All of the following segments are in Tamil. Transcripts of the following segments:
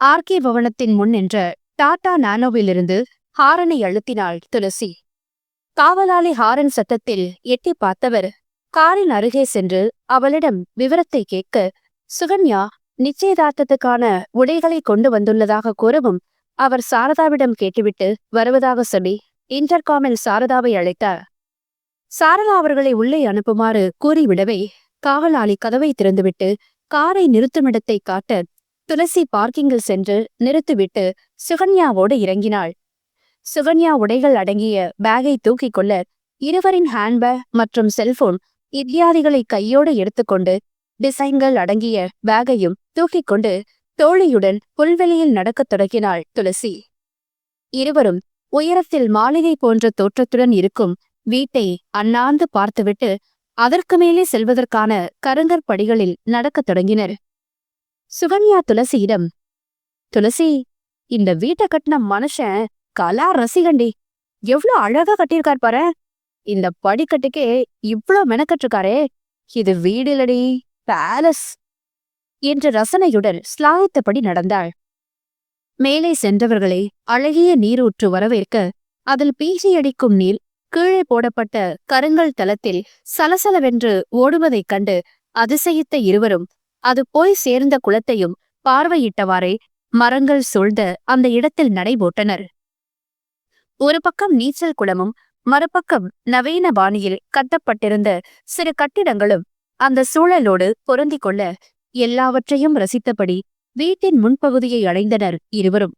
ஆர்கே பவனத்தின் முன் நின்ற டாடா நானோவிலிருந்து ஹாரனை அழுத்தினாள் துளசி. காவலாளி ஹாரன் சத்தத்தில் எட்டி பார்த்தவர் காரின் அருகே சென்று அவளிடம் விவரத்தை கேட்க சுகன்யா நிச்சயதார்த்தத்துக்கான உடைகளை கொண்டு வந்துள்ளதாக கூறவும் அவர் சாரதாவிடம் கேட்டுவிட்டு வருவதாக சொல்லி இன்டர்காமில் சாரதாவை அழைத்தார். சாரதா அவர்களை உள்ளே அனுப்புமாறு கூறிவிடவே காவலாளி கதவை திறந்துவிட்டு காரை நிறுத்துமிடத்தை காட்ட துளசி பார்க்கிங்கில் சென்று நிறுத்திவிட்டு சுகன்யாவோடு இறங்கினாள். சுகன்யா உடைகள் அடங்கிய பேகை தூக்கிக் கொள்ள இருவரின் ஹேண்ட்பேக் மற்றும் செல்போன் இத்தியாதிகளை கையோடு எடுத்துக்கொண்டு டிசைன்கள் அடங்கிய பேகையும் தூக்கிக் கொண்டு தோழியுடன் புல்வெளியில் நடக்கத் தொடங்கினாள் துளசி. இருவரும் உயரத்தில் மாளிகை போன்ற தோற்றத்துடன் இருக்கும் வீட்டை அண்ணாந்து பார்த்துவிட்டு அதற்கு மேலே செல்வதற்கான கருங்கற்படிகளில் நடக்கத் தொடங்கினர். சுகன்யா துளசியிடம் துளசி இந்த வீட்டை கட்டின மனுஷன் கலா ரசிகண்டி எவ்ளோ அழகா கட்டியிருக்கார் பாரு. இந்த படிக்கட்டுக்கே இவ்ளோ மெனக்கட்டிருக்காரே. இது வீடு இல்லடி பேலஸ் என்ற ரசனையுடன் ஸ்லாயத்தபடி நடந்தாள். மேலே சென்றவர்களை அழகிய நீரூற்று வரவேற்க அதில் பீச்சியடிக்கும் நீர் கீழே போடப்பட்ட கருங்கல் தளத்தில் சலசலவென்று ஓடுவதைக் கண்டு அதிசயித்த இருவரும் அது போய் சேர்ந்த குளத்தையும் பார்வையிட்டவாறே மரங்கள் சூழ்ந்த அந்த இடத்தில் நடைபோட்டனர் ஒரு பக்கம் நீச்சல் குளமும் மறுபக்கம் நவீன பாணியில் கட்டப்பட்டிருந்த சிறு கட்டிடங்களும் அந்த சூழலோடு பொருந்திக் கொள்ள எல்லாவற்றையும் ரசித்தபடி வீட்டின் முன்பகுதியை அடைந்தனர் இருவரும்.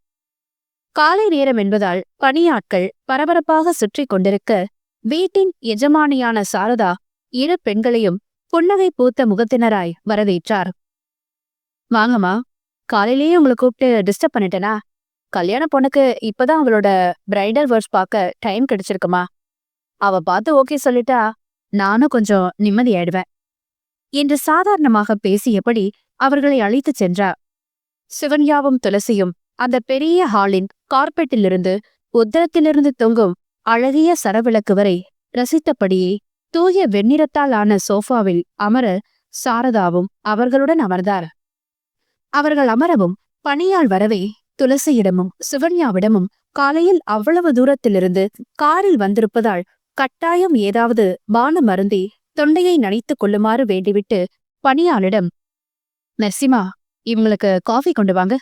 காலை நேரம் என்பதால் பணியாட்கள் பரபரப்பாக சுற்றி கொண்டிருக்க வீட்டின் எஜமானியான சாரதா இரு பெண்களையும் புன்னகை பூத்த முகத்தினராய் வரவேற்றார். வாங்கம்மா காலையிலேயே உங்களை கூப்பிட்டு டிஸ்டர்ப் பண்ணிட்டேனா? கல்யாண பொண்ணுக்கு இப்பதான் அவளோட பிரைடல் ஒர்க்ஸ் பார்க்க டைம் கிடைச்சிருக்குமா? அவ பார்த்து ஓகே சொல்லிட்டா நானும் கொஞ்சம் நிம்மதியாயிடுவேன். என்று சாதாரணமாக பேசியபடி அவர்களை அழைத்துச் சென்றார் சிவன்யாவும் துளசியும் அந்த பெரிய ஹாலின் கார்பெட்டிலிருந்து உத்தரத்திலிருந்து தொங்கும் அழகிய சரவிளக்கு வரை ரசித்தபடியே தூய வெண்ணிறத்தால் ஆன சோஃபாவில் அமர சாரதாவும் அவர்களுடன் அமர்ந்தார். அவர்கள் அமரவும் பணியால் வரவே துளசியிடமும் சுகன்யாவிடமும் காலையில் அவ்வளவு தூரத்திலிருந்து காரில் வந்திருப்பதால் கட்டாயம் ஏதாவது பான மருந்தி தொண்டையை நனைத்துக் கொள்ளுமாறு வேண்டிவிட்டு பணியாளிடம் மெர்சிமா இவங்களுக்கு காஃபி கொண்டு வாங்க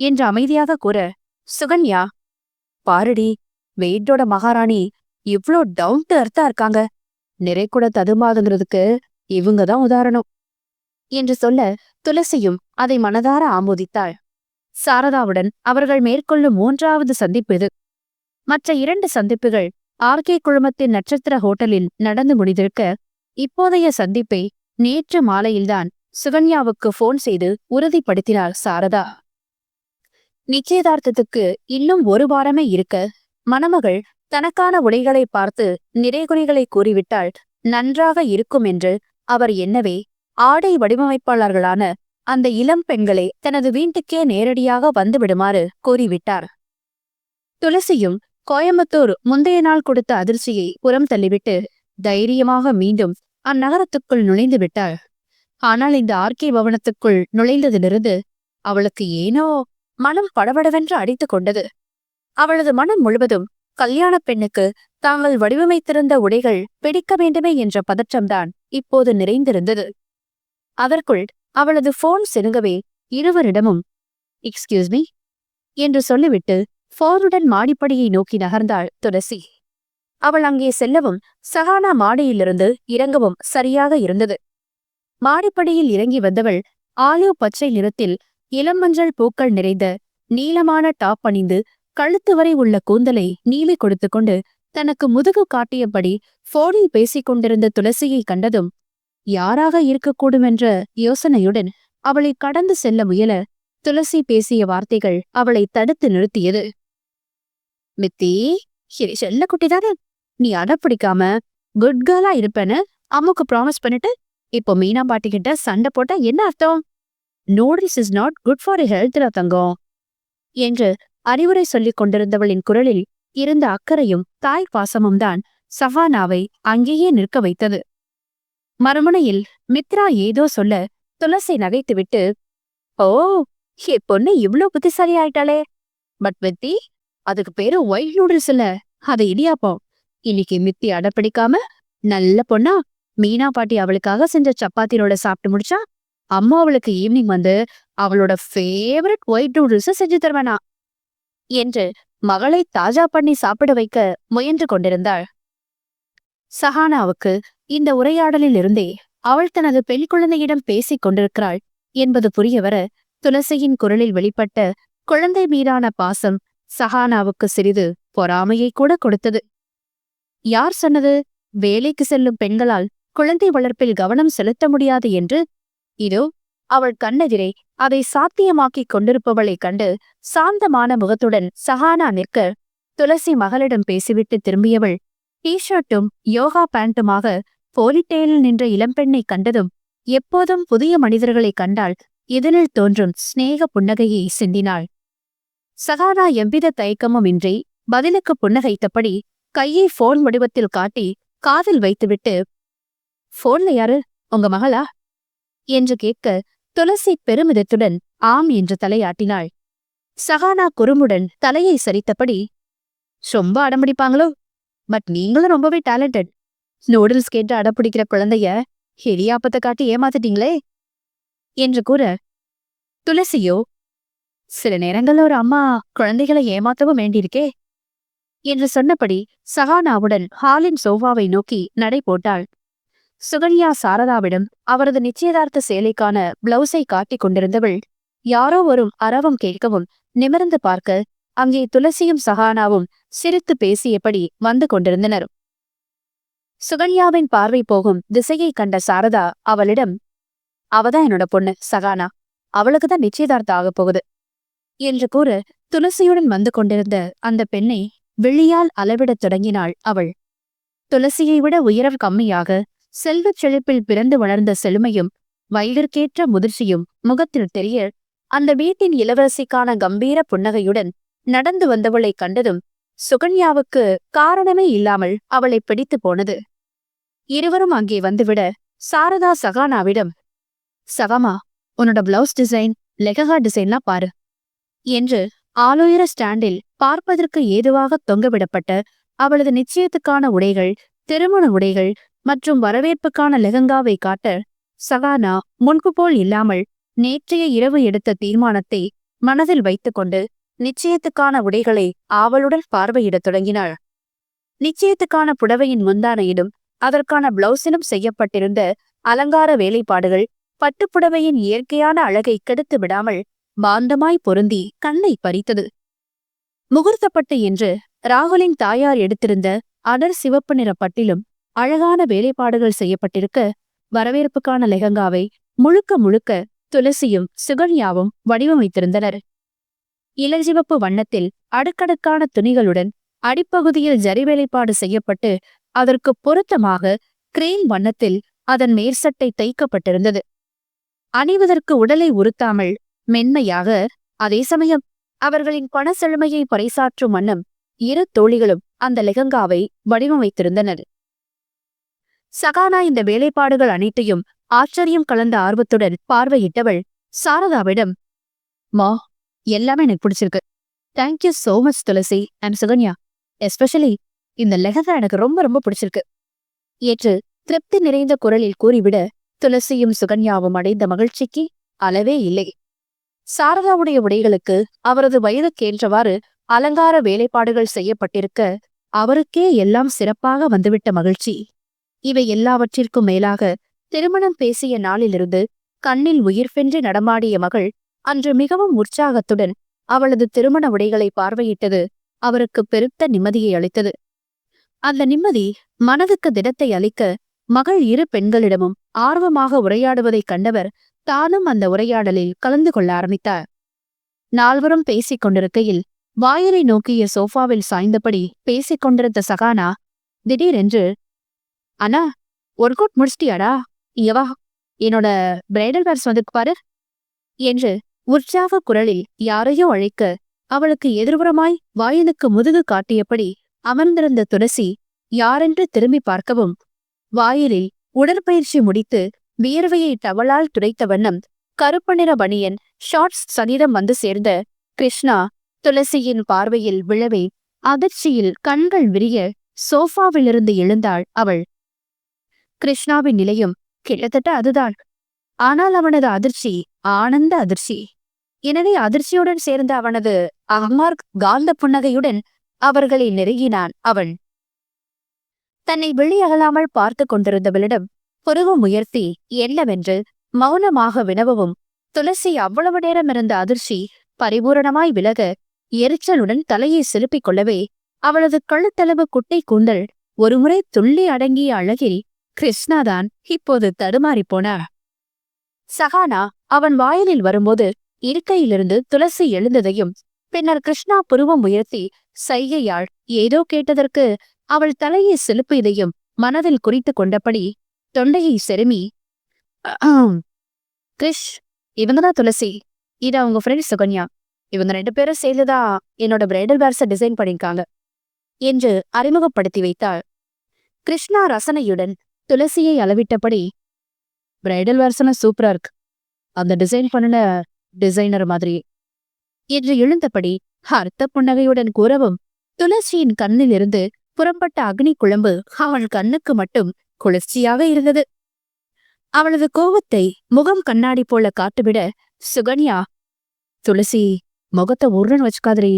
என்று அமைதியாக கூற சுகன்யா பாருடி வெயிட்டோட மகாராணி இவ்ளோ டவுன் டு அர்த்தா இருக்காங்க. நிறை கூட ததுமாதுங்கிறதுக்கு இவங்க தான் உதாரணம். என்று சொல்ல துளசியும் அதை மனதார ஆமோதித்தாள். சாரதாவுடன் அவர்கள் மேற்கொள்ளும் மூன்றாவது சந்திப்பு இது. மற்ற இரண்டு சந்திப்புகள் ஆர்கே குழுமத்தின் நட்சத்திர ஹோட்டலில் நடந்து முடிந்திருக்க இப்போதைய சந்திப்பை நேற்று மாலையில்தான் சுகன்யாவுக்கு போன் செய்து உறுதிப்படுத்தினார் சாரதா. நிச்சயதார்த்தத்துக்கு இன்னும் ஒரு வாரமே இருக்க மணமகள் தனக்கான உடைகளை பார்த்து நிறைகுறைகளை கூறிவிட்டால் நன்றாக இருக்கும் என்று அவர் என்னவே ஆடை வடிவமைப்பாளர்களான அந்த இளம் பெண்களை தனது வீட்டுக்கே நேரடியாக வந்துவிடுமாறு கூறிவிட்டார். துளசியும் கோயம்புத்தூர் முந்தைய நாள் கொடுத்த அதிர்ச்சியை புறம் தள்ளிவிட்டு தைரியமாக மீண்டும் அந்நகரத்துக்குள் நுழைந்து விட்டாள். ஆனால் இந்த ஆர்கே பவனத்துக்குள் நுழைந்ததிலிருந்து அவளுக்கு ஏனோ மனம் படபடவென்று அடித்துக் கொண்டது. அவளது மனம் முழுவதும் கல்யாண பெண்ணுக்கு தாங்கள் வடிவமைத்திருந்த உடைகள் பிடிக்க வேண்டுமே என்ற பதற்றம்தான் இப்போது நிறைந்திருந்தது. அதற்குள் அவளது போன் செருங்கவே இருவரிடமும் எக்ஸ்கியூஸ் மீ என்று சொல்லிவிட்டு போனுடன் மாடிப்படியை நோக்கி நகர்ந்தாள் துளசி. அவள் அங்கே செல்லவும் சஹானா மாடியிலிருந்து இறங்கவும் சரியாக இருந்தது. மாடிப்படியில் இறங்கி வந்தவள் ஆலிவ் பச்சை நிறத்தில் இளமஞ்சள் பூக்கள் நிறைந்த நீளமான டாப் அணிந்து கழுத்து வரை உள்ள கூந்தலை நீலி கொடுத்து கொண்டு தனக்கு முதுகு காட்டியபடி போனில் பேசிக் கொண்டிருந்த துளசியை கண்டதும் யாராக இருக்கக்கூடும் என்ற யோசனையுடன் அவளை கடந்து செல்ல முயல துளசி பேசிய வார்த்தைகள் அவளை தடுத்து நிறுத்தியது. மித்தி சரி செல்ல குட்டிதானே நீ அடப்பிடிக்காம குட் கேர்லா இருப்பேன்னு அம்முக்கு ப்ராமிஸ் பண்ணிட்டு இப்போ மீனா பாட்டி கிட்ட சண்டை போட்டா என்ன அர்த்தம்? Noodles is not good for ஹெல்த்ல தங்கம் என்று அறிவுரை சொல்லிக் கொண்டிருந்தவளின் குரலில் இருந்த அக்கறையும் தாய் பாசமும் தான் சஹானாவை அங்கேயே நிற்க வைத்தது. மறுமுனையில் மித்ரா ஏதோ சொல்ல துளசி நகைத்துவிட்டு ஓ என் பொண்ணு இவ்ளோ புத்திசாலி ஆயிட்டாளே பட் மித்தி அதுக்கு பேரு ஒயிட் நூடுல்ஸ் இல்ல. அதை இடியாப்போம் இன்னைக்கு மித்தி அடப்பிடிக்காம நல்ல பொண்ணா மீனா பாட்டி அவளுக்காக செஞ்ச சப்பாத்தினோட சாப்பிட்டு முடிச்சா அம்மா அவளுக்கு ஈவினிங் வந்து அவளோட ஃபேவரட் ஒயிட் நூடுல்ஸ் செஞ்சு தருவேனா. என்று மகளை தாஜா பண்ணி சாப்பிட வைக்க முயன்று கொண்டிருந்தாள். சஹானாவுக்கு இந்த உரையாடலில் இருந்தே அவள் தனது பெண் குழந்தையிடம் பேசிக் கொண்டிருக்கிறாள் என்பது புரியவர துளசியின் குரலில் வெளிப்பட்ட குழந்தை மீதான பாசம் சஹானாவுக்கு சிறிது பொறாமையை கூட கொடுத்தது. யார் சொன்னது? வேலைக்கு செல்லும் பெண்களால் குழந்தை வளர்ப்பில் கவனம் செலுத்த முடியாது என்று? இதோ அவள் கண்ணெதிரே அதை சாத்தியமாக்கிக் கொண்டிருப்பவளைக் கண்டு சாந்தமான முகத்துடன் சஹானா நிற்க துளசி மகளிடம் பேசிவிட்டு திரும்பியவள் டீஷர்ட்டும் யோகா பேண்ட்டுமாக போலிட்டேலில் நின்ற இளம்பெண்ணை கண்டதும் எப்போதும் புதிய மனிதர்களைக் கண்டால் இதனில் தோன்றும் சிநேக புன்னகையை சிந்தினாள். சகானா எவ்வித தயக்கமும் இன்றி பதிலுக்கு புன்னகைத்தபடி கையை போன் வடிவத்தில் காட்டி காதில் வைத்துவிட்டு போன்ல யாரு? உங்க மகளா? என்று கேட்க துளசி பெருமிதத்துடன் ஆம் என்று தலையாட்டினாள். சகானா குறுமுடன் தலையை சரித்தபடி ரொம்ப அடம்பிடிப்பாங்களோ? பட் நீங்களும் ரொம்பவே டேலண்டட். நூடுல்ஸ் கேட்டு அடப்பிடிக்கிற குழந்தைய ஹெரியாப்பத்தை காட்டி ஏமாத்திட்டீங்களே? என்று கூற துளசியோ சில நேரங்கள்ல ஒரு அம்மா குழந்தைகளை ஏமாத்தவும் வேண்டியிருக்கே? என்று சொன்னபடி சகானாவுடன் ஹாலின் சோஃபாவை நோக்கி நடை போட்டாள். சுகன்யா சாரதாவிடம் அவரது நிச்சயதார்த்த சேலைக்கான பிளவுஸை காட்டிக் கொண்டிருந்தவள் யாரோ வரும் அரவம் கேட்கவும் நிமிர்ந்து பார்க்க அங்கே துளசியும் சகானாவும் சிரித்து பேசியபடி வந்து கொண்டிருந்தனர். சுகன்யாவின் பார்வை போகும் திசையை கண்ட சாரதா அவளிடம் அவதான் என்னோட பொண்ணு சகானா அவளுக்கு தான் நிச்சயதார்த்தம் ஆகப் போகுது. என்று கூற துளசியுடன் வந்து கொண்டிருந்த அந்த பெண்ணை வெள்ளியால் அளவிடத் தொடங்கினாள் அவள். துளசியை விட உயரம் கம்மியாக செல்வச் செழிப்பில் பிறந்து வளர்ந்த செழுமையும் வயதிற்கேற்ற முதிர்ச்சியும் முகத்தில் தெரிய அந்த வீட்டின் இளவரசிக்கான கம்பீர புன்னகையுடன் நடந்து வந்தவளை கண்டதும் சுகன்யாவுக்கு காரணமே இல்லாமல் அவளை பிடித்து போனது. இருவரும் அங்கே வந்துவிட சாரதா சகானாவிடம் சகாமா உன்னோட பிளவுஸ் டிசைன் லெககா டிசைன்லாம் பாரு என்று ஆலோயர ஸ்டாண்டில் பார்ப்பதற்கு ஏதுவாக தொங்கவிடப்பட்ட அவளது நிச்சயத்துக்கான உடைகள் திருமண உடைகள் மற்றும் வரவேற்புக்கான லெகங்காவை காட்ட சகானா முன்பு போல் இல்லாமல் நேற்றைய இரவு எடுத்த தீர்மானத்தை மனதில் வைத்துக்கொண்டு நிச்சயத்துக்கான உடைகளை ஆவலுடன் பார்வையிடத் தொடங்கினாள். நிச்சயத்துக்கான புடவையின் முந்தானையிலும் அதற்கான பிளவுஸிலும் செய்யப்பட்டிருந்த அலங்கார வேலைப்பாடுகள் பட்டுப்புடவையின் இயற்கையான அழகை கெடுத்து விடாமல் பாந்தமாய் பொருந்தி கண்ணை பறித்தது. முகூர்த்தப்பட்டு என்று ராகுலின் தாயார் எடுத்திருந்த அடர் சிவப்பு நிற பட்டிலும் அழகான வேலைப்பாடுகள் செய்யப்பட்டிருக்க வரவேற்புக்கான லெஹங்காவை முழுக்க முழுக்க துளசியும் சுகன்யாவும் வடிவமைத்திருந்தனர். இளஞ்சிவப்பு வண்ணத்தில் அடுக்கடுக்கான துணிகளுடன் அடிப்பகுதியில் ஜரி வேலைப்பாடு செய்யப்பட்டு அதற்கு பொருத்தமாக கிரேன் வண்ணத்தில் அதன் மேற்சட்டை தைக்கப்பட்டிருந்தது. அணிவதற்கு உடலை உறுத்தாமல் மென்மையாக அதே சமயம் அவர்களின் பணச்செழுமையை பறைசாற்றும் வண்ணம் இரு தோழிகளும் அந்த லெகங்காவை வடிவமைத்திருந்தனர். சகானா இந்த வேலைப்பாடுகள் அனைத்தையும் ஆச்சரியம் கலந்த ஆர்வத்துடன் பார்வையிட்டவள் சாரதாவிடம் மா எல்லாமே எனக்கு பிடிச்சிருக்கு. Thank you so much Tulasi and Sukanya. Especially இந்த லெஹங்கா எனக்கு ரொம்ப ரொம்ப பிடிச்சிருக்கு. ஏற்று திருப்தி நிறைந்த குரலில் கூறிவிட துளசியும் சுகன்யாவும் அடைந்த மகிழ்ச்சிக்கு அளவே இல்லை. சாரதாவுடைய உடைகளுக்கு அவரது வயதுக்கேற்றவாறு அலங்கார வேலைப்பாடுகள் செய்யப்பட்டிருக்க அவருக்கே எல்லாம் சிறப்பாக வந்துவிட்ட மகிழ்ச்சி. இவை எல்லாவற்றிற்கும் மேலாக திருமணம் பேசிய நாளிலிருந்து கண்ணில் உயிர்பென்று நடமாடிய மகள் அன்று மிகவும் உற்சாகத்துடன் அவளது திருமண உடைகளை பார்வையிட்டது. அவருக்கு பெருத்த நிம்மதியை அளித்தது. அந்த நிம்மதி மனதுக்கு திடத்தை அளிக்க மகள் இரு பெண்களிடமும் ஆர்வமாக உரையாடுவதைக் கண்டவர் தானும் அந்த உரையாடலில் கலந்து கொள்ள ஆரம்பித்தார். நால்வரும் பேசிக் கொண்டிருக்கையில் வாயிலை நோக்கிய சோஃபாவில் சாய்ந்தபடி பேசிக் கொண்டிருந்த சகானா திடீரென்று அண்ணா ஒர்க் அவுட் முடிச்சிட்டியாடா? இங்க என்னோட பிரைடல் வேர்ஸ் வந்துருக்கு பாரு. என்று உற்சாக குரலில் யாரையோ அழைக்க அவளுக்கு எதிர்புறமாய் வாயிலுக்கு முதுகு காட்டியபடி அமர்ந்திருந்த துளசி யாரென்று திரும்பி பார்க்கவும் வாயிலில் உடற்பயிற்சி முடித்து வியர்வையை டவலால் துடைத்த வண்ணம் கருப்பு நிற பணியன் ஷார்ட்ஸ் சகிதம் வந்து சேர்ந்த கிருஷ்ணா துளசியின் பார்வையில் விழவே அதிர்ச்சியில் கண்கள் விரிய சோஃபாவிலிருந்து எழுந்தாள் அவள். கிருஷ்ணாவின் நிலையும் கிட்டத்தட்ட அதுதான். ஆனால் அவனது அதிர்ச்சி ஆனந்த அதிர்ச்சி. எனவே அதிர்ச்சியுடன் சேர்ந்த அவனது அகமார்க் காந்த புன்னகையுடன் அவர்களை நெருங்கினான் அவன். தன்னை வெளியகலாமல் பார்த்து கொண்டிருந்தவளிடம் புருவம் உயர்த்தி என்னவென்று மௌனமாக வினவவும் துளசி அவ்வளவு நேரம் இருந்த அதிர்ச்சி பரிபூரணமாய் விலக எரிச்சலுடன் தலையை செலுப்பிக் கொள்ளவே அவளது கழுத்தளவு குட்டை கூந்தல் ஒருமுறை துள்ளி அடங்கிய அழகில் கிருஷ்ணாதான் இப்போது தடுமாறிப் போனார் சஹானா அவன் வாயிலில் வரும்போது இருக்கையிலிருந்து துளசி எழுந்ததையும் பின்னர் கிருஷ்ணா புருவம் உயர்த்தி சைகையாள் ஏதோ கேட்டதற்கு அவள் தலையை செலுப்பியதையும் மனதில் குறித்து கொண்டபடி தொண்டையை செருமி "அஹம். கிருஷ் இவங்கதான் துளசி. இது அவங்க ஃப்ரெண்ட் சுகன்யா. இவங்க ரெண்டு பேரும் சேர்ந்துதான் என்னோட பிரைடல் வேர்ஸ டிசைன் பண்ணிருக்காங்க. என்று அறிமுகப்படுத்தி வைத்தாள். கிருஷ்ணா ரசனையுடன் துளசியை அளவிட்டபடி பிரைடல் வேர்ஸ்னா சூப்பரா இருக்கு. அந்த டிசைன் பண்ணின டிசைனர் மாதிரி. என்று எழுந்தபடி அர்த்த புன்னகையுடன் கூறவும் துளசியின் கண்ணிலிருந்து புறப்பட்ட அக்னி குழம்பு அவள் கண்ணுக்கு மட்டும் குளிர்ச்சியாக இருந்தது. அவளது கோபத்தை முகம் கண்ணாடி போல காட்டுவிட சுகன்யா துளசி முகத்தை உருன்னு வச்சுக்காதிரி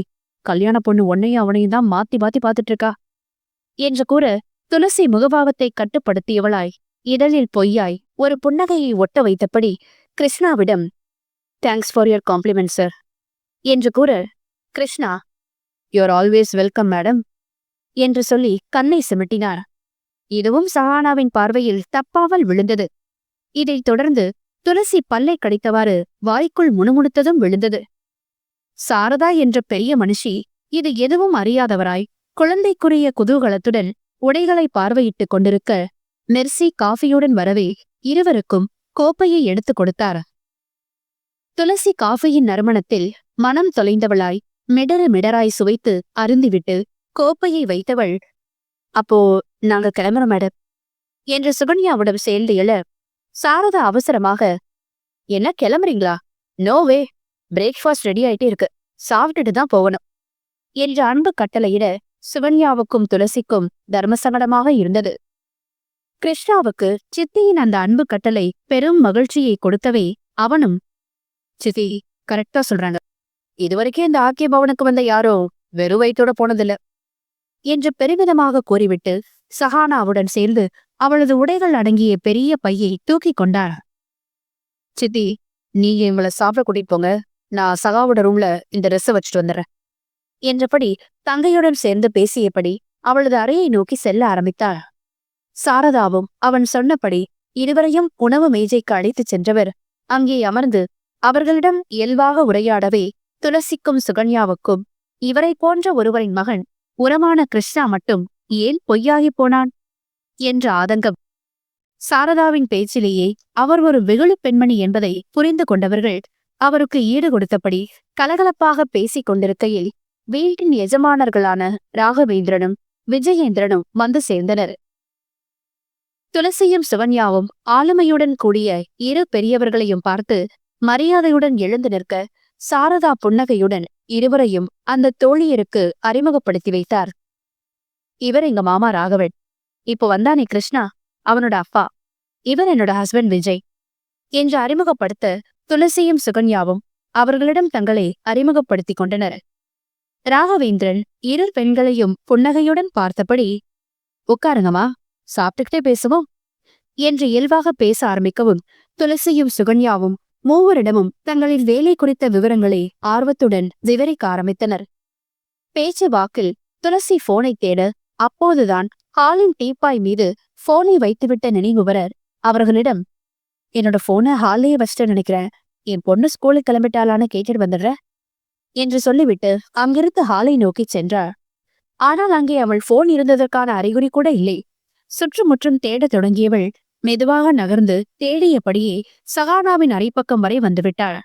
கல்யாண பொண்ணு ஒன்னையும் அவனையும் தான் மாத்தி மாத்தி பாத்துட்டு இருக்கா? என்று கூற துளசி முகபாவத்தை கட்டுப்படுத்தியவளாய் இதழில் பொய்யாய் ஒரு புன்னகையை ஒட்ட வைத்தபடி கிருஷ்ணாவிடம் thanks for your compliment sir என்று கூற Krishna your always welcome madam என்று சொல்லி கண்ணை சிமிட்டினார். இதுவும் சஹானாவின் பார்வையில் தப்பாமல் விழுந்தது. இதைத் தொடர்ந்து துளசி பல்லை கடித்தவாறு வாய்க்குள் முணுமுணுத்ததும் விழுந்தது. சாரதா என்ற பெரிய மனுஷி இது எதுவும் அறியாதவராய் குழந்தைக்குரிய குதூகலத்துடன் உடைகளை பார்வையிட்டுக் கொண்டிருக்க மெர்சி காஃபியுடன் வரவே இருவருக்கும் கோப்பையை எடுத்துக் கொடுத்தார். துளசி காஃபியின் நறுமணத்தில் மனம் தொலைந்தவளாய் மிடறு மிடராய் சுவைத்து அருந்திவிட்டு கோப்பையை வைத்தவள் அப்போ நாங்க கிளம்புறோம் மேடம் என்று சுகன்யாவுடன் சேர்ந்து எழ சாரதா அவசரமாக என்ன கிளம்புறீங்களா? நோவே பிரேக்ஃபாஸ்ட் ரெடி ஆயிட்டே இருக்கு. சாப்பிட்டுட்டு தான் போகணும் என்ற அன்பு கட்டளையிட சுவன்யாவுக்கும் துளசிக்கும் தர்மசங்கடமாக இருந்தது. கிருஷ்ணாவுக்கு சித்தியின் அந்த அன்பு கட்டளை பெரும் மகிழ்ச்சியை கொடுத்தவே அவனும் சித்தி கரெக்டா சொல்றாங்க. இதுவரைக்கும் இந்த ஆக்கிய பவனுக்கு வந்த யாரோ வெறு வயிற்றோட போனதில்ல என்று பெருமிதமாக கூறிவிட்டு சஹானாவுடன் சேர்ந்து அவளது உடைகள் அடங்கிய பெரிய பையை தூக்கிக் கொண்டார் சித்தி நீங்க இவளை சாப்பிட கூட்டிட்டு போங்க. நான் சகாவோட ரூம்ல இந்த ட்ரெஸ்ஸை வச்சுட்டு வந்துடுறேன். என்றபடி தங்கையுடன் சேர்ந்து பேசியபடி அவளது அறையை நோக்கி செல்ல ஆரம்பித்தாள். சாரதாவும் அவன் சொன்னபடி இருவரையும் உணவு மேஜைக்கு அழைத்துச் சென்றவர் அங்கே அமர்ந்து அவர்களிடம் இயல்பாக உரையாடவே துளசிக்கும் சுகன்யாவுக்கும் இவரை போன்ற ஒருவரின் மகன் உரமான கிருஷ்ணா மட்டும் ஏன் பொய்யாகிப் போனான்? என்ற ஆதங்கம். சாரதாவின் பேச்சிலேயே அவர் ஒரு வெகுளு பெண்மணி என்பதை புரிந்து கொண்டவர்கள் அவருக்கு ஈடு கொடுத்தபடி கலகலப்பாக பேசிக் கொண்டிருக்கையில் வீட்டின் எஜமானர்களான ராகவேந்திரனும் விஜயேந்திரனும் வந்து சேர்ந்தனர். துளசியும் சிவன்யாவும் ஆளுமையுடன் கூடிய இரு பெரியவர்களையும் பார்த்து மரியாதையுடன் எழுந்து நிற்க சாரதா புன்னகையுடன் இருவரையும் அந்த தோழியருக்கு அறிமுகப்படுத்தி வைத்தார். இவர் எங்க மாமா ராகவன். இப்போ வந்தானே கிருஷ்ணா அவனோட அப்பா. இவர் என்னோட ஹஸ்பண்ட் விஜய். என்று அறிமுகப்படுத்த துளசியும் சுகன்யாவும் அவர்களிடம் தங்களை அறிமுகப்படுத்திக் கொண்டனர். ராகவேந்திரன் இரு பெண்களையும் புன்னகையுடன் பார்த்தபடி உட்காருங்கம்மா சாப்பிட்டுக்கிட்டே பேசுவோம் என்று இயல்பாக பேச ஆரம்பிக்கவும் துளசியும் சுகன்யாவும் மூவரிடமும் தங்களின் வேலை குறித்த விவரங்களை ஆர்வத்துடன் விவரிக்க ஆரம்பித்தனர். பேச்சு வாக்கில் துளசி போனை தேட அப்போதுதான் ஹாலின் டீப்பாய் மீது போனை வைத்துவிட்ட நினைவுவரர் அவர்களிடம் என்னோட போனை ஹாலையே வச்சுட்டு நினைக்கிறேன். என் பொண்ணு ஸ்கூலுக்கு கிளம்பிட்டாலான்னு கேட்டுட்டு வந்துடுற என்று சொல்லிவிட்டு அங்கிருந்து ஹாலை நோக்கிச் சென்றாள். ஆனால் அங்கே அவள் போன் இருந்ததற்கான அறிகுறி கூட இல்லை. சுற்றுமுற்றும் தேடத் தொடங்கியவள் மெதுவாக நகர்ந்து தேடியபடியே சகானாவின் அரைப்பக்கம் வரை வந்துவிட்டாள்.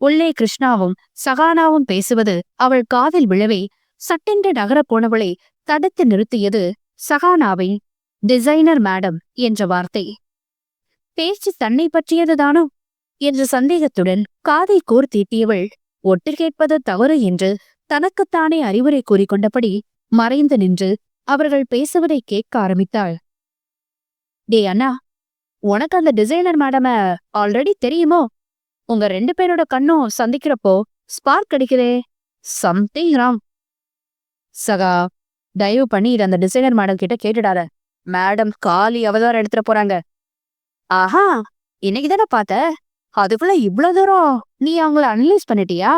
உள்ளே கிருஷ்ணாவும் சகானாவும் பேசுவது அவள் காதில் விழவே சட்டென்று நகரப் போனவளை தடுத்து நிறுத்தியது சகானாவின் டிசைனர் மேடம் என்ற வார்த்தை. பேச்சு தன்னை பற்றியதுதானோ என்ற சந்தேகத்துடன் காதை கூர் தீட்டியவள் ஒட்டு கேட்பது தவறு என்று தனக்குத்தானே அறிவுரை கூறிக்கொண்டபடி மறைந்து நின்று அவர்கள் பேசுவதை கேட்க ஆரம்பித்தாள். டே அண்ணா உனக்கு அந்த டிசைனர் மேடம ஆல்ரெடி தெரியுமோ? உங்க ரெண்டு பேரோட கண்ணும் சந்திக்கிறப்போ ஸ்பார்க் அடிக்குதே. Something wrong. சகா தயவு பண்ணி இத அந்த டிசைனர் மேடம் கிட்ட கேட்டுடாத. மேடம் காலி அவதாரம் எடுத்துட போறாங்க. ஆஹா இன்னைக்கு தானே பார்த்த அதுக்குள்ள இவ்வளவு தூரம் நீ அவங்கள அனலைஸ் பண்ணிட்டியா?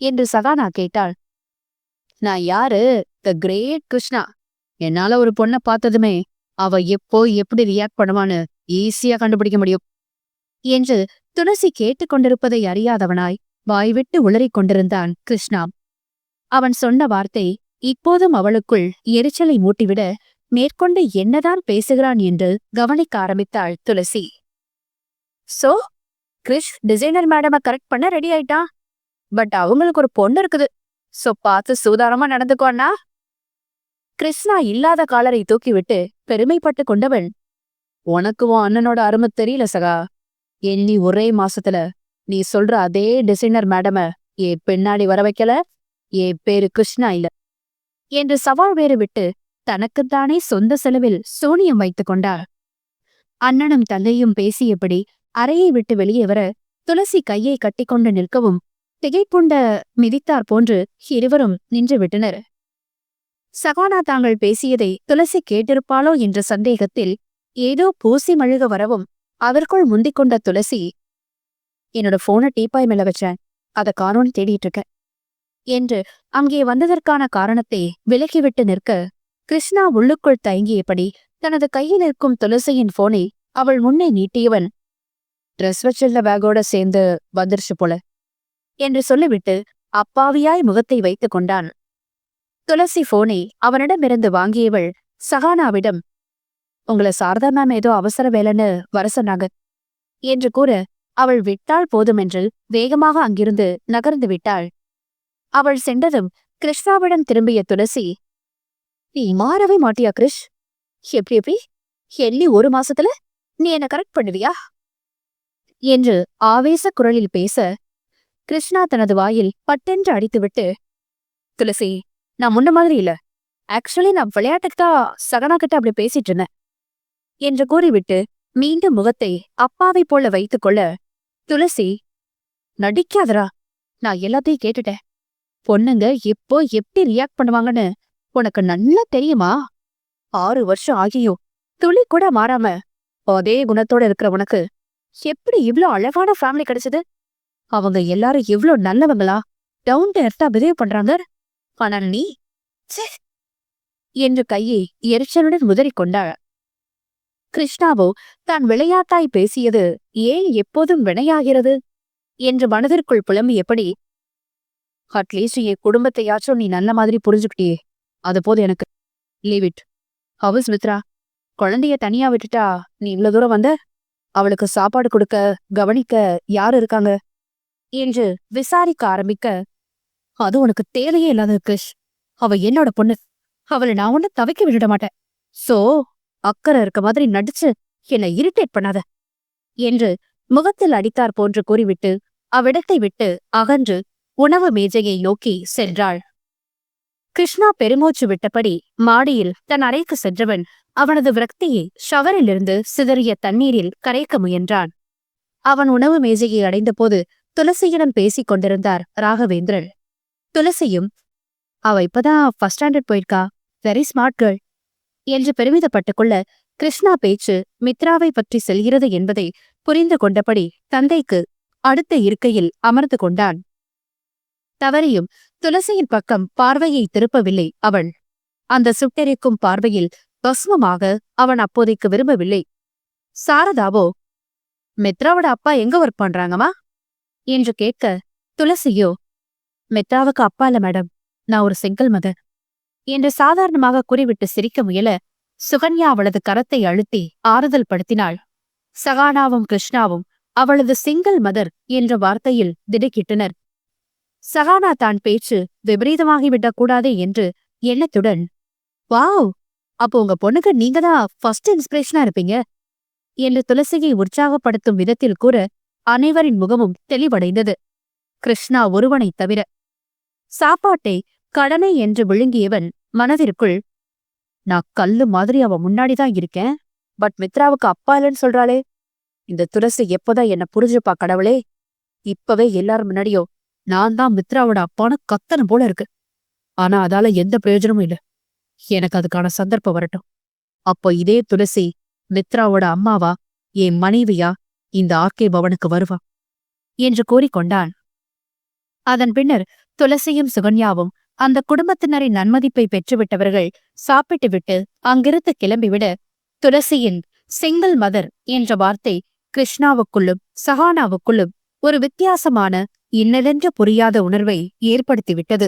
என்று சகானா கேட்டாள். நான் யாரு? The great Krishna. என்னால ஒரு பொண்ணை பார்த்ததுமே அவ எப்போ எப்படி ரியாக்ட் பண்ணுவான்னு ஈஸியா கண்டுபிடிக்க முடியும். என்று துளசி கேட்டுக்கொண்டிருப்பதை அறியாதவனாய் வாய்விட்டு உளறிக் கொண்டிருந்தான் கிருஷ்ணா. அவன் சொன்ன வார்த்தை இப்போதும் அவளுக்குள் எரிச்சலை மூட்டிவிட மேற்கொண்டு என்னதான் பேசுகிறான் என்று கவனிக்க ஆரம்பித்தாள் Tulasi. So Krish designer madam correct பண்ண ரெடி ஆயிட்டான் பட் அவங்களுக்கு ஒரு பொண்ணு இருக்குது. சோ பார்த்து சூதாரமா நடந்துக்கோண்ணா கிருஷ்ணா இல்லாத காலரை தூக்கிவிட்டு பெருமைப்பட்டு கொண்டவன் உனக்கு உன் அண்ணனோட அருமை தெரியல சகா. எண்ணி ஒரே மாசத்துல நீ சொல்ற அதே டிசைனர் மேடம ஏ பின்னாடி வர வைக்கல? ஏ பேரு கிருஷ்ணா இல்ல. என்று சவால் வேறு விட்டு தனக்குத்தானே சொந்த செலவில் சூனியம் வைத்துக் கொண்டாள். அண்ணனும் தந்தையும் பேசியபடி அறையை விட்டு வெளியே வர துளசி கையை கட்டிக்கொண்டு நிற்கவும் திகைப்புண்ட மிதித்தார் போன்று இருவரும் நின்று விட்டனர். சகானா தாங்கள் பேசியதை துளசி கேட்டிருப்பாளோ என்ற சந்தேகத்தில் ஏதோ பூசி மழுக வரவும் அதற்குள் முந்திக் கொண்ட துளசி என்னோட போனை டீப்பாய் மேல வச்சேன் அத காணோன்னு தேடிட்டு இருக்க என்று அங்கே வந்ததற்கான காரணத்தை விலக்கிவிட்டு நிற்க கிருஷ்ணா உள்ளுக்குள் தயங்கியபடி தனது கையில் இருக்கும் துளசியின் போனை அவள் முன்னே நீட்டியவன் ட்ரெஸ் வச்சிருந்த பேக்கோட சேர்ந்து வந்துருச்சு போல என்று சொல்லிவிட்டு அப்பாவியாய் முகத்தை வைத்துக் கொண்டான். துளசி போனை அவனிடமிருந்து வாங்கியவள் சஹானாவிடம் உங்களை சாரதா மேம் ஏதோ அவசர வேலைன்னு வர சொன்னாங்க என்று கூற அவள் விட்டாள் போதுமென்று வேகமாக அங்கிருந்து நகர்ந்து விட்டாள். அவள் சென்றதும் கிருஷ்ணாவிடம் திரும்பிய துளசி நீ மாறவே மாட்டியா கிருஷ்? எப்படி எப்படி? எண்ணி ஒரு மாசத்துல நீ என்ன கரெக்ட் பண்ணுவியா? என்று ஆவேச குரலில் பேச கிருஷ்ணா தனது வாயில் பட்டென்று அடித்துவிட்டு துளசி நான் முன்ன மாதிரி இல்ல. ஆக்சுவலி நான் விளையாட்டுக்கு தான் சகனா கிட்ட அப்படி பேசிட்டு இருந்தேன் என்று கூறிவிட்டு மீண்டும் முகத்தை அப்பாவை போல வைத்துக்கொள்ள துளசி நடிக்காதடா. நான் எல்லாத்தையும் கேட்டுட்டேன். பொண்ணுங்க எப்போ எப்படி ரியாக்ட் பண்ணுவாங்கன்னு உனக்கு நல்லா தெரியுமா? ஆறு வருஷம் ஆகியும் துளி கூட மாறாம அதே குணத்தோட இருக்கிற உனக்கு எப்படி இவ்ளோ அழகான ஃபேமிலி கிடைச்சது? அவங்க எல்லாரும் இவ்ளோ நல்லவங்களா? டவுன் டு எர்த்தா பிஹேவ் பண்றாங்க. ஆனால் நீ என்று கையை எரிச்சலுடன் முதறி கொண்டாள். கிருஷ்ணாவோ தான் விளையாட்டாய் பேசியது ஏன் எப்போதும் வினையாகிறது? என்று மனதிற்குள் புலம்பியபடி அட்லீஸ்ட் என் குடும்பத்தையாச்சும் நீ நல்ல மாதிரி புரிஞ்சுக்கிட்டியே. அது போது எனக்கு. லீவ் இட் ஹவுஸ் மித்ரா குழந்தைய தனியா விட்டுட்டா நீ இவ்வளவு தூரம் வந்த? அவளுக்கு சாப்பாடு கொடுக்க கவனிக்க யாரு இருக்காங்க? என்று விசாரிக்க ஆரம்பிக்க அது உனக்கு தேவையே இல்லாத கிருஷ். அவ என்னோட பொண்ணு. அவளை நான் ஒண்ணு தவிக்க விட மாட்டேன். சோ அக்கறை இருக்க மாதிரி நடிச்சு என்னை இரிட்டேட் பண்ணாத. என்று முகத்தில் அடித்தார் போன்று கூறிவிட்டு அவ்விடத்தை விட்டு அகன்று உணவு மேஜையை நோக்கி சென்றாள். கிருஷ்ணா பெருமூச்சு விட்டபடி மாடியில் தன் அறைக்கு சென்றவன் அவனது விரக்தியை ஷவரிலிருந்து சிதறிய தண்ணீரில் கரைக்க முயன்றான். அவன் உணவு மேஜையை அடைந்தபோது துளசியிடம் பேசிக் கொண்டிருந்தார் ராகவேந்திரன். துளசியும் அவ இப்பதான் ஃபர்ஸ்ட் ஸ்டாண்டர்ட் போயிருக்கா? வெரி ஸ்மார்ட் கேர்ள் என்று பெருமிதப்பட்டுக் கொள்ள கிருஷ்ணா பேச்சு மித்ராவை பற்றி செல்கிறது என்பதை புரிந்து கொண்டபடி தந்தைக்கு அடுத்த இருக்கையில் அமர்ந்து கொண்டான். தவறியும் துளசியின் பக்கம் பார்வையை திருப்பவில்லை அவள். அந்த சுட்டெரிக்கும் பார்வையில் பஸ்மமாக அவன் அப்போதைக்கு விரும்பவில்லை. சாரதாவோ மெத்ராவோட அப்பா எங்க ஒர்க் பண்றாங்கம்மா? என்று கேட்க துளசியோ மெத்ராவுக்கு அப்பா இல்ல மேடம். நான் ஒரு செங்கல் மதர் என்று சாதாரணமாக குறிவிட்டு சிரிக்க முயல சுகன்யா அவளது கரத்தை அழுத்தி ஆறுதல் படுத்தினாள். சகானாவும் கிருஷ்ணாவும் அவளது சிங்கிள் மதர் என்ற வார்த்தையில் திடுக்கிட்டனர். சகானா தான் பேச்சு விபரீதமாகிவிடக் கூடாதே என்று எண்ணத்துடன் வாவ்! அப்போ உங்க பொண்ணுக்கு நீங்க தான் ஃபர்ஸ்ட் இன்ஸ்பிரேஷனா இருப்பீங்க. என்று துளசியை உற்சாகப்படுத்தும் விதத்தில் கூற அனைவரின் முகமும் தெளிவடைந்தது. கிருஷ்ணா ஒருவனைத் தவிர. சாப்பாட்டை கடனை என்று விழுங்கியவன் மனதிற்குள் நான் கல்லு மாதிரி அவ முன்னாடிதான் இருக்கேன். பட் மித்ராவுக்கு அப்பா இல்லைன்னு சொல்றாளே. இந்த துளசி எப்போதான் என்ன புரிஞ்சுப்பா கடவுளே? இப்பவே எல்லாரும் முன்னாடியோ நான் தான் மித்ராவோட அப்பான்னு கத்தன போல இருக்கு. ஆனா அதால எந்த பிரயோஜனமும் இல்ல. எனக்கு அதுக்கான சந்தர்ப்பம் வரட்டும். அப்போ இதே துளசி மித்ராவோட அம்மாவா என் மனைவியா இந்த ஆர்கே பவனுக்கு வருவா? என்று கூறிக்கொண்டான் அதன் பின்னர் துளசியும் சுகன்யாவும் அந்த குடும்பத்தினரின் நன்மதிப்பை பெற்றுவிட்டவர்கள் சாப்பிட்டுவிட்டு அங்கிருந்து கிளம்பிவிட துளசியின் சிங்கிள் மதர் என்ற வார்த்தை கிருஷ்ணாவுக்குள்ளும் சஹானாவுக்குள்ளும் ஒரு வித்தியாசமான இன்னதென்று புரியாத உணர்வை ஏற்படுத்திவிட்டது.